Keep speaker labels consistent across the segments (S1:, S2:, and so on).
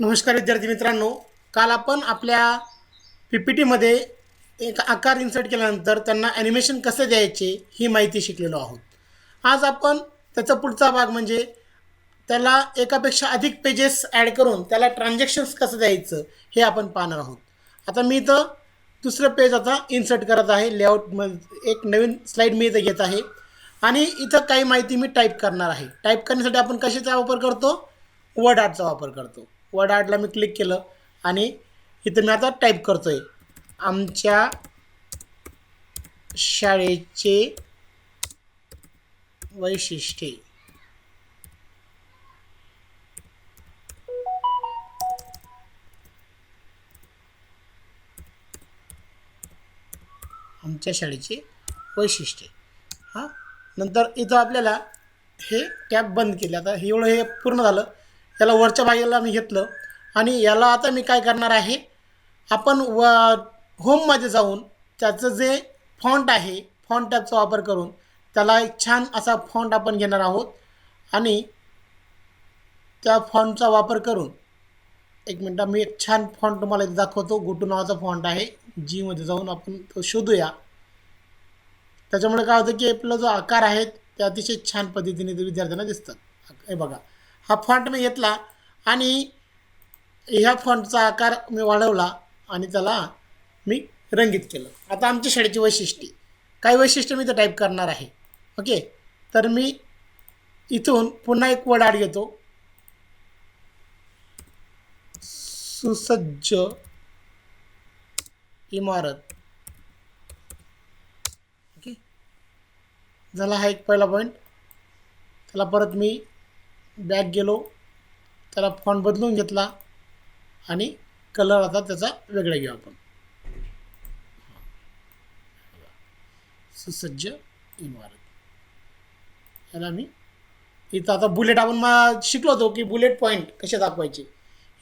S1: नमस्कार विद्यार्थी मित्रांनो. काल आपण आपल्या पी पी टीमध्ये एक आकार इन्सर्ट केल्यानंतर त्यांना ॲनिमेशन कसे द्यायचे ही माहिती शिकलेलो आहोत. आज आपण त्याचा पुढचा भाग म्हणजे त्याला एकापेक्षा अधिक पेजेस ॲड करून त्याला ट्रान्झॅक्शन्स कसं द्यायचं हे आपण पाहणार आहोत. आता मी इथं दुसरं पेज आता इन्सर्ट करत आहे. लेआउट म एक नवीन स्लाईड मी इथं घेत आहे. आणि इथं काही माहिती मी टाईप करणार आहे. टाईप करण्यासाठी आपण कशाचा वापर करतो? वर्ड आर्टचा वापर करतो. वर्ड आर्टला मी क्लिक केलं आणि इथं मी आता टाईप करतो आहे आमच्या शाळेचे वैशिष्ट्ये. आमच्या शाळेचे वैशिष्ट्ये. हां? नंतर इथं आपल्याला हे टॅब बंद केले. आता हे एवढं हे पूर्ण झालं. याला वरच्या भागाला मी घेतलं. आणि याला आता मी काय करणार आहे आपण व होममध्ये जाऊन त्याचं जे फॉन्ट आहे फॉन्ट टॅबचा वापर करून त्याला एक छान असा फॉन्ट आपण घेणार आहोत. आणि त्या फॉन्टचा वापर करून एक मिनटं मी एक छान फॉन्ट तुम्हाला इथे दाखवतो. गोटू नावाचा फॉन्ट आहे. जीमध्ये जाऊन आपण तो शोधूया. त्याच्यामुळे काय होतं की आपला जो आकार आहे ते अतिशय छान पद्धतीने ते विद्यार्थ्यांना दिसतात. हे बघा. हा फॉन्ट मी घेतला आणि ह्या फॉन्टचा आकार मी वाढवला आणि त्याला मी रंगीत केलं. आता आमच्या शाळेची वैशिष्ट्ये. काही वैशिष्ट्य मी तर टाईप करणार आहे? ओके? तर मी इथून पुन्हा एक वर्ड आड घेतो. सुसज्ज इमारत. ओके? झाला हा एक पहिला पॉईंट त्याला परत मी बॅक गेलो त्याला फॉन्ट बदलून घेतला आणि कलर आता त्याचा वेगळा घेऊ आपण. सुसज्ज इमारत. याला मी इथं आता बुलेट आपण मा शिकलो होतो की बुलेट पॉईंट कसे दाखवायचे.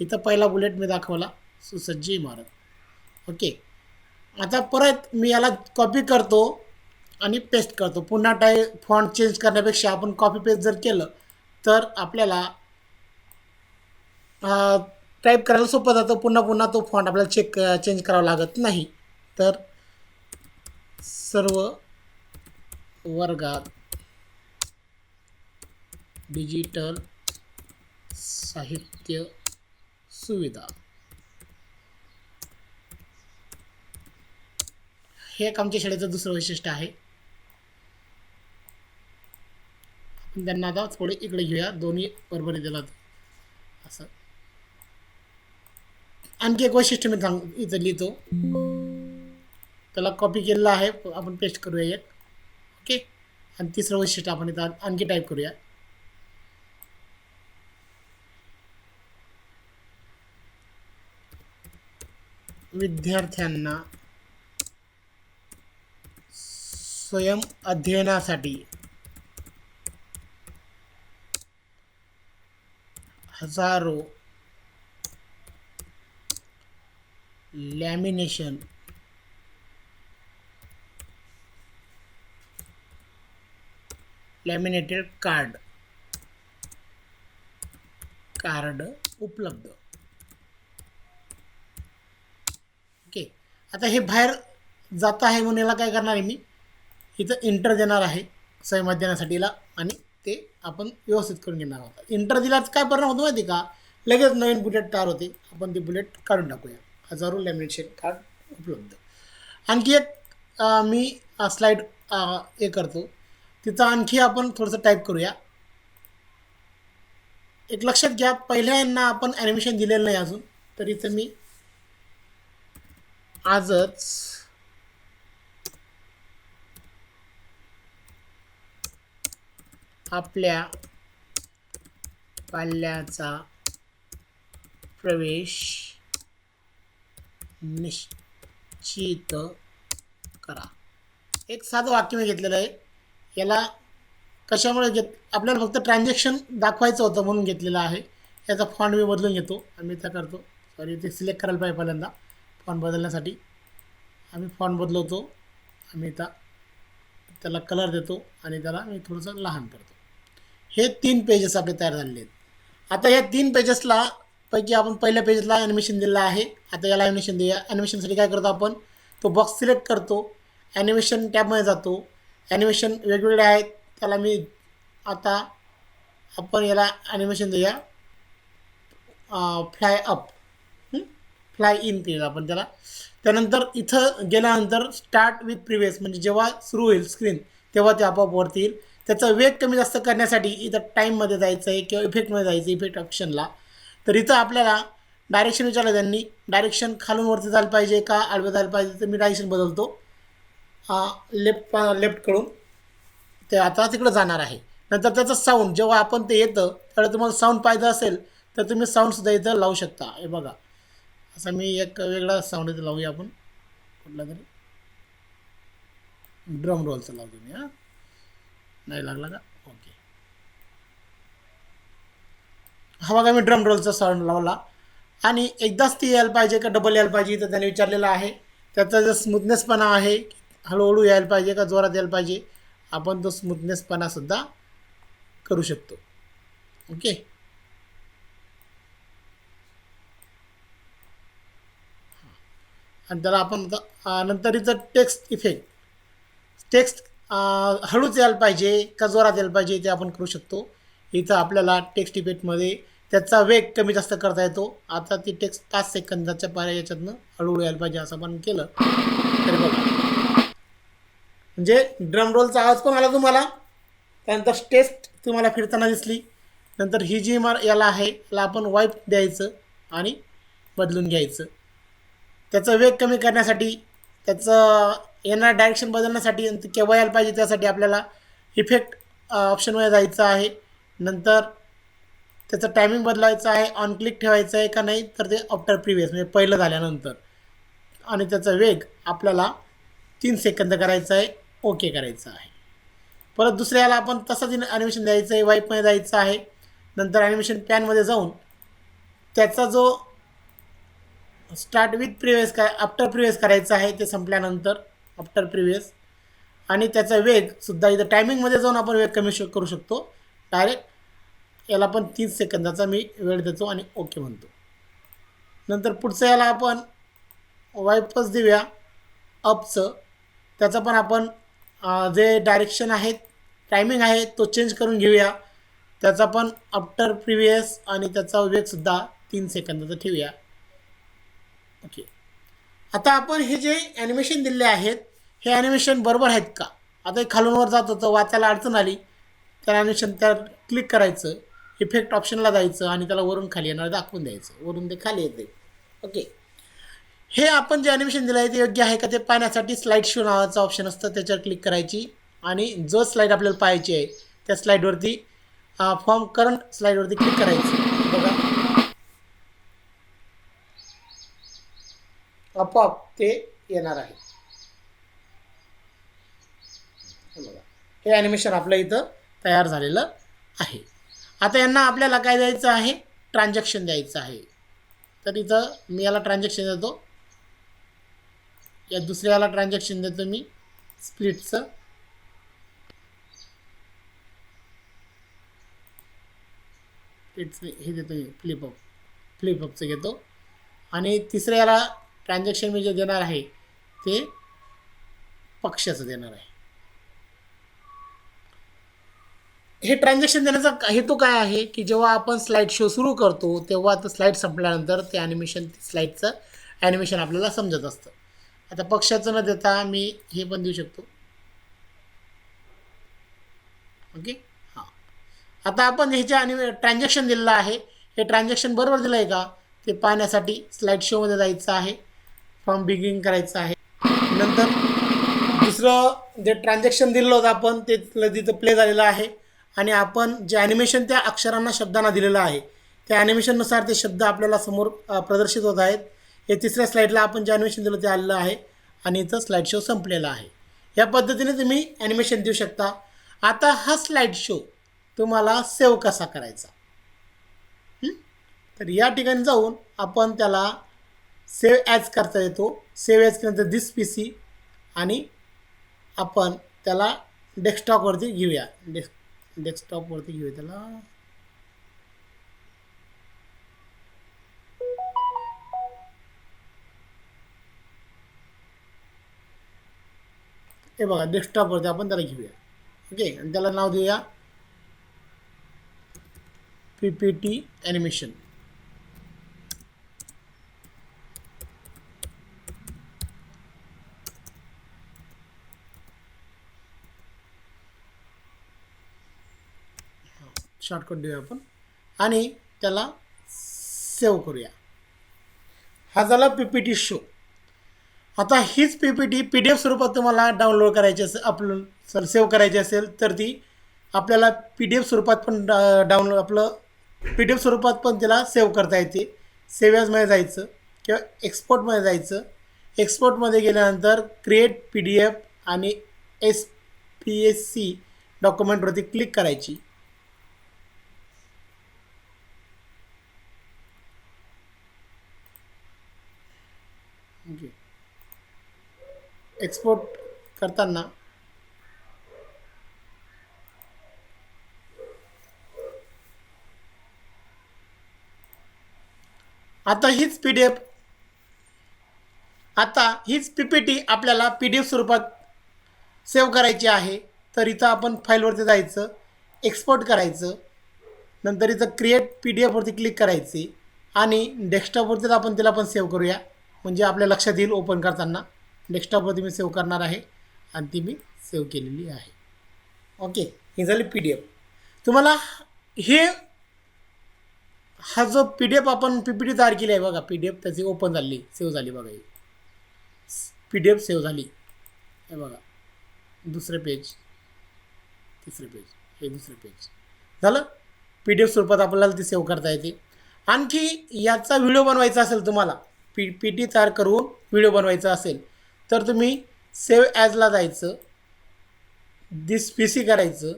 S1: इथं पहिला बुलेट मी दाखवला सुसज्ज इमारत. ओके आता परत मी याला कॉपी करतो आणि पेस्ट करतो. पुन्हा टाय फॉन्ट चेंज करण्यापेक्षा आपण कॉपी पेस्ट जर केलं तर आपल्याला टाईप करायला सोपं जातं. पुन्हा पुन्हा तो फॉन्ट आपल्याला चेक चेंज करावा लागत नाही. तर सर्व वर्गात डिजिटल साहित्य सुविधा. हे एक आमच्या शाळेचं दुसरं वैशिष्ट्य आहे. त्यांना थोडे इकडे घेऊया. दोन्ही बरोबर दिला असं. आणखी एक वैशिष्ट्य मी सांग, इथं लिहितो. त्याला कॉपी केलेलं आहे. आपण पेस्ट करूया एक. ओके? तिसरं वैशिष्ट्य आपण इथं आणखी टाईप करूया. विद्यार्थ्यांना स्वयं अध्ययनासाठी हजारो लॅमिनेशन लॅमिनेटेड कार्ड कार्ड उपलब्ध. ओके आता हे बाहेर जात आहे म्हणून याला काय करणार आहे मी? इथं इंटर देणार आहे. सहमत देण्यासाठीला आणि आपण व्यवस्थित करून घेणार आहोत. इंटर दिल्याच काय परिणाम होतो माहिती का? लगेच नवीन बुलेट तयार होते. आपण ती बुलेट काढून टाकूया. हजारो लॅमिनेशन कार्ड उपलब्ध. आणखी एक मी स्लाईड हे करतो. तिथं आणखी आपण थोडंसं टाईप करूया. एक लक्षात घ्या पहिल्या यांना आपण ॲनिमेशन दिलेलं नाही अजून. तर इथं मी आजच आपल्या पाल्याचा प्रवेश निश्चित करा. एक साधं वाक्य मी घेतलेलं आहे. याला कशामुळे घेत आपल्याला फक्त ट्रान्झॅक्शन दाखवायचं होतं म्हणून घेतलेलं आहे. याचा फॉन्ट मी बदलून घेतो. आम्ही त्या करतो. सॉरी ते सिलेक्ट करायला पाहिजे पहिल्यांदा. फॉन्ट बदलण्यासाठी. आम्ही फॉन्ट बदलवतो. आम्ही त्या त्याला कलर देतो आणि त्याला मी थोडंसं लहान करतो. हे तीन पेजेस आपले तयार झालेले आहेत. आता या तीन पेजेसला पैकी आपण पहिल्या पेजला ॲनिमेशन दिलेलं आहे. आता याला ॲनिमेशन देऊया. ॲनिमेशनसाठी काय करतो आपण? तो बॉक्स सिलेक्ट करतो. ॲनिमेशन टॅबमध्ये जातो. ॲनिमेशन वेगवेगळे आहेत. त्याला मी आता आपण याला ॲनिमेशन देऊया. फ्लाय अप फ्लाय इन केलं आपण त्याला. त्यानंतर इथं गेल्यानंतर स्टार्ट विथ प्रिव्हियस म्हणजे जेव्हा सुरू होईल स्क्रीन तेव्हा ते आपोआप वरती येईल. त्याचा वेग कमी जास्त करण्यासाठी इथं टाईममध्ये जायचं आहे किंवा इफेक्टमध्ये जायचं इफेक्ट ऑप्शनला तर इथं आपल्याला डायरेक्शन विचारलं त्यांनी. डायरेक्शन खालून वरती जायला पाहिजे का आडवं जायला पाहिजे? तर मी डायरेक्शन बदलतो. लेफ्ट लेफ्टकडून ते आता तिकडं जाणार आहे. नंतर त्याचं साऊंड जेव्हा आपण ते येतं त्यावेळेला तुम्हाला साऊंड पाहिजे असेल तर तुम्ही साऊंडसुद्धा इथं लावू शकता. हे बघा. असं मी एक वेगळा साऊंड इथं लावूया आपण. कुठला तरी. ड्रम रोलचा लावतो मी हां. नाही लागला का? ओके. हा बघा मी ड्रम रोलचा साऊंड लावला. आणि एकदाच ती यायला पाहिजे का? डबल यायला पाहिजे तर त्याने विचारलेलं आहे. त्याचा जो स्मूथनेसपणा आहे हळूहळू यायला पाहिजे का? जोरात यायला पाहिजे. आपण तो स्मूथनेसपणासुद्धा करू शकतो. ओके? आणि त्याला आपण नंतर इथं टेक्स्ट इफेक्ट टेक्स्ट हळूच यायला पाहिजे का जोरात यायला पाहिजे ते आपण करू शकतो. इथं आपल्याला टेक्स्ट इफेक्टमध्ये त्याचा वेग कमी जास्त करता येतो. आता ती टेक्स्ट पाच सेकंदाच्या पर्याय याच्यातनं हळूहळू यायला पाहिजे असं आपण केलं तरी बघा. म्हणजे ड्रम रोलचा आवाज पण आला तुम्हाला? त्यानंतर टेस्ट तुम्हाला फिरताना दिसली. नंतर ही जी मार याला आहे याला आपण वाईप द्यायचं आणि बदलून घ्यायचं. त्याचा वेग कमी करण्यासाठी त्याचं येणार डायरेक्शन बदलण्यासाठी केव्हा यायला पाहिजे त्यासाठी आपल्याला इफेक्ट ऑप्शनमध्ये जायचं आहे. नंतर त्याचं टायमिंग बदलायचं आहे. ऑन क्लिक ठेवायचं आहे का नाही तर ते आफ्टर प्रिव्हियस म्हणजे पहिलं झाल्यानंतर. आणि त्याचा वेग आपल्याला तीन सेकंद करायचा आहे ओके करायचं आहे. परत दुसऱ्याला आपण तसंच ॲनिमेशन द्यायचं आहे वाईपमध्ये जायचं आहे. नंतर ॲनिमेशन पॅनमध्ये जाऊन त्याचा जो स्टार्ट विथ प्रिव्हियस काय आफ्टर प्रिव्हियस करायचा आहे ते संपल्यानंतर आफ्टर प्रिव्हियस आणि त्याचा वेगसुद्धा इथं टायमिंगमध्ये जाऊन आपण वेग कमी श करू शकतो. डायरेक्ट याला पण तीस सेकंदाचा मी वेळ देतो आणि ओके म्हणतो. नंतर पुढचं याला आपण वाईपच देऊया. अपचं त्याचं पण आपण जे डायरेक्शन आहेत टायमिंग आहे तो चेंज करून घेऊया. त्याचा पण आफ्टर प्रिव्हियस आणि त्याचा वेगसुद्धा तीन सेकंदाचा ठेवूया. ओके आता आपण हे जे ॲनिमेशन दिले आहेत हे ॲनिमेशन बरोबर आहेत का? आता हे खालूनवर जात होतं वाचायला अडचण आली. तर ॲनिमेशन त्या क्लिक करायचं इफेक्ट ऑप्शनला जायचं आणि त्याला वरून खाली येणार दाखवून द्यायचं. वरून ते खाली येते. ओके हे आपण जे ॲनिमेशन दिलं आहे ते योग्य आहे का? ते पाहण्यासाठी स्लाईड शो नावाचं ऑप्शन असतं त्याच्यावर क्लिक करायची. आणि जो स्लाईड आपल्याला पाहायची आहे त्या स्लाईडवरती फॉर्म करंट स्लाईडवरती क्लिक करायचं. बघा. आपोआप ते येणार आहे. हे बघा. हे ॲनिमेशन आपलं इथं तयार झालेलं आहे. आता यांना आपल्याला काय द्यायचं आहे? ट्रान्झॅक्शन द्यायचं आहे. तर इथं मी याला ट्रान्झॅक्शन देतो. या दुसऱ्याला ट्रान्झॅक्शन देतो मी. स्प्लिटचं हे देतो मी. फ्लिपअप फ्लिपअपचं घेतो. आणि तिसऱ्या याला ट्रान्झॅक्शन मी जे देणार आहे ते पक्षाचं देणार आहे. हे ट्रान्झॅक्शन देण्याचा हेतू काय आहे? की जेव्हा आपण स्लाईड शो सुरू करतो तेव्हा तर स्लाईड संपल्यानंतर ते ॲनिमेशन स्लाईडचं ॲनिमेशन आपल्याला समजत असतं. आता पक्षाचं न देता मी हे पण देऊ शकतो. ओके? हां. आता आपण ह्याच्या जे ॲनिमे ट्रान्झॅक्शन दिलेलं आहे हे ट्रान्झॅक्शन बरोबर दिलं आहे का? ते पाहण्यासाठी स्लाईड शोमध्ये जायचं आहे. फॉर्म बिगिंग करायचं आहे. नंतर दुसरं जे ट्रान्झॅक्शन दिलेलं होतं आपण ते तिथं प्ले झालेलं आहे आणि आपण जे ॲनिमेशन त्या अक्षरांना शब्दांना दिलेलं आहे त्या ॲनिमेशननुसार ते शब्द आपल्याला समोर प्रदर्शित होत आहेत. हे तिसऱ्या स्लाईडला आपण जे ॲनिमेशन दिलं ते आलेलं आहे आणि इथं स्लाईड शो संपलेला आहे. या पद्धतीने तुम्ही ॲनिमेशन देऊ शकता. आता हा स्लाईड शो तुम्हाला सेव्ह कसा करायचा? तर या ठिकाणी जाऊन आपण त्याला सेव्ह ॲज करता येतो. सेव्ह ॲज केल्यानंतर दिस पी सी आणि आपण त्याला डेस्कटॉपवरती घेऊया. डेस्क डेस्कटॉपवरती घेऊया त्याला. हे बघा डेस्कटॉपवरती आपण त्याला घेऊया. ओके आणि त्याला नाव देऊया P P T animation shortcut देऊया आपण. आणि त्याला सेव्ह करूया. हा झाला पी पी टी शो आता हीच P P T P D F स्वरूपात तुम्हाला डाउनलोड करायची असेल अपलोड सर सेव्ह करायची असेल तर ती आपल्याला पी डी एफ स्वरूपात पण डा डाउनलोड आपलं पी डी एफ स्वरूपात पण त्याला सेव्ह करता येते. सेव्हजमध्ये जायचं किंवा एक्सपोर्टमध्ये जायचं. एक्सपोर्टमध्ये गेल्यानंतर क्रिएट पी डी एफ आणि एस पी एस सी डॉक्युमेंटवरती क्लिक करायची. म्हणजे एक्सपोर्ट करताना आता हीच पी डी एफ आता हीच पी पी टी आपल्याला पी डी एफ स्वरूपात सेव्ह करायची आहे. तर इथं आपण फाईलवरती जायचं एक्सपोर्ट करायचं नंतर इथं क्रिएट पी डी एफवरती क्लिक करायची आणि डेस्कटॉपवरतीच आपण तिला पण सेव्ह करूया. म्हणजे आपल्या लक्षात येईल ओपन करताना. डेस्कटॉपवरती मी सेव्ह करणार आहे आणि ती मी सेव्ह केलेली आहे. ओके ही झाली पी डी एफ तुम्हाला हे हा जो पी डी एफ आपण पी पी टी तयार केली आहे बघा पी डी एफ त्याची ओपन झाली सेव्ह झाली बघा ही. पी डी एफ सेव्ह झाली. हे बघा दुसरे पेज तिसरे पेज हे दुसरे पेज झालं? पी डी एफ स्वरूपात आपल्याला ती सेव्ह करता येते. आणखी याचा व्हिडिओ बनवायचा असेल तुम्हाला पी पी टी तयार करून व्हिडिओ बनवायचा असेल तर तुम्ही सेव्ह ॲजला जायचं दिस पी सी करायचं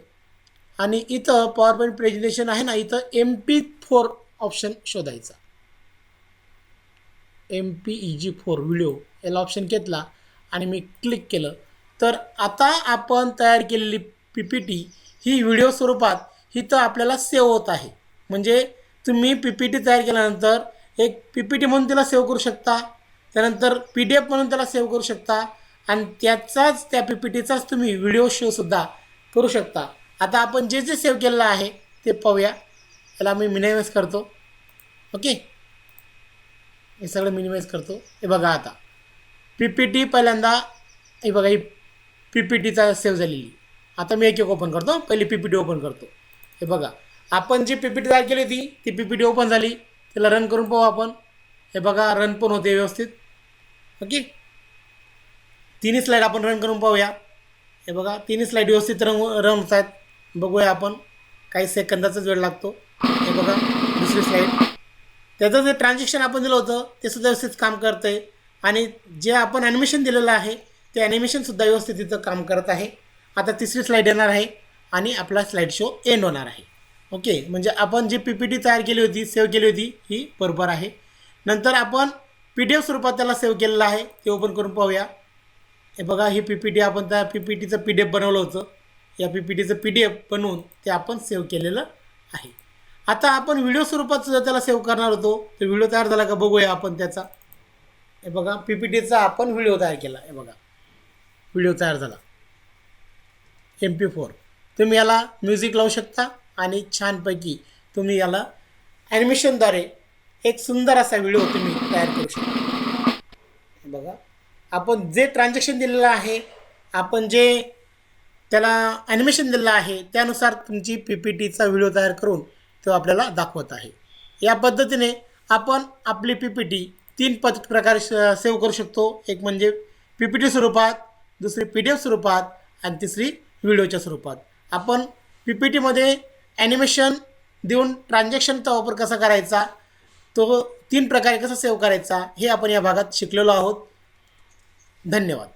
S1: आणि इथं पॉवर पॉईंट प्रेझेंटेशन आहे ना इथं एम पी फोर ऑप्शन शोधायचा. M P E G four video याला ऑप्शन घेतला आणि मी क्लिक केलं. तर आता आपण तयार केलेली पी पी टी ही व्हिडिओ स्वरूपात इथं आपल्याला सेव्ह होत आहे. म्हणजे तुम्ही पी पी टी तयार केल्यानंतर एक पी पी टी म्हणून त्याला सेव्ह करू शकता. त्यानंतर पी डी एफ म्हणून त्याला सेव्ह करू शकता. आणि त्याचाच त्या पी पी टीचाच तुम्ही व्हिडिओ शोसुद्धा करू शकता. आता आपण जे जे सेव्ह केलेलं आहे ते पाहूया. याला मी मिनिमाइज करतो. ओके हे सगळं मिनिमाइज करतो. हे बघा आता. पी पी टी पहिल्यांदा हे बघा ही पी पी टीचा सेव्ह झालेली. आता मी एक एक ओपन करतो. पहिली पी पी टी ओपन करतो. हे बघा. आपण जी पी पी टी तयार केली होती ती पी पी टी ओपन झाली. त्याला रन करून पाहू आपण. हे बघा रन पण होते व्यवस्थित. ओके तिन्ही स्लाईड आपण रन करून पाहूया. हे बघा तिन्ही स्लाईड व्यवस्थित रंग रन होत आहेत. बघूया आपण. काही सेकंदाचाच वेळ लागतो. हे बघा दुसरी स्लाईड त्याचं जे ट्रान्झॅक्शन आपण दिलं होतं ते सुद्धा व्यवस्थित काम करतं आहे आणि जे आपण ॲनिमेशन दिलेलं आहे ते ॲनिमेशनसुद्धा व्यवस्थित इथं काम करत आहे. आता तिसरी स्लाईड येणार आहे आणि आपला स्लाईड शो एंड होणार आहे. ओके म्हणजे आपण जी पी पी टी तयार केली होती सेव्ह केली होती ही बरोबर आहे. नंतर आपण पी डी एफ स्वरूपात त्याला सेव्ह केलेलं आहे ते ओपन करून पाहूया. हे बघा ही पी पी टी आपण त्या पी पी टीचं पी डी एफ बनवलं होतं. या पी पी टीचं पी डी एफ बनवून ते आपण सेव्ह केलेलं आहे. आता आपण व्हिडिओ स्वरूपात सुद्धा त्याला सेव्ह करणार होतो. तर व्हिडिओ तयार झाला का बघूया आपण त्याचा. हे बघा पी पी टीचा आपण व्हिडिओ तयार केला. हे बघा व्हिडिओ तयार झाला. एम पी फोर तुम्ही याला म्युझिक लावू शकता. आणि छानपैकी तुम्ही याला ॲनिमेशनद्वारे एक सुंदर असा व्हिडिओ तुम्ही तयार करू शकता. बघा. आपण जे ट्रान्झॅक्शन दिलेलं आहे आपण जे त्याला ॲनिमेशन दिलेलं आहे त्यानुसार तुमची पी पी टीचा व्हिडिओ तयार करून तो आपल्याला दाखवत आहे. या पद्धतीने आपण आपली पी पी टी तीन पद प्रकारे सेव्ह करू शकतो. एक म्हणजे पी पी टी स्वरूपात दुसरी पी डी एफ स्वरूपात आणि तिसरी व्हिडिओच्या स्वरूपात. आपण पी पी टीमध्ये ॲनिमेशन देऊन ट्रान्झॅक्शनचा वापर कसा करायचा तो तीन प्रकारे कसा सेव्ह करायचा हे आपण या भागात शिकलेलो आहोत. धन्यवाद.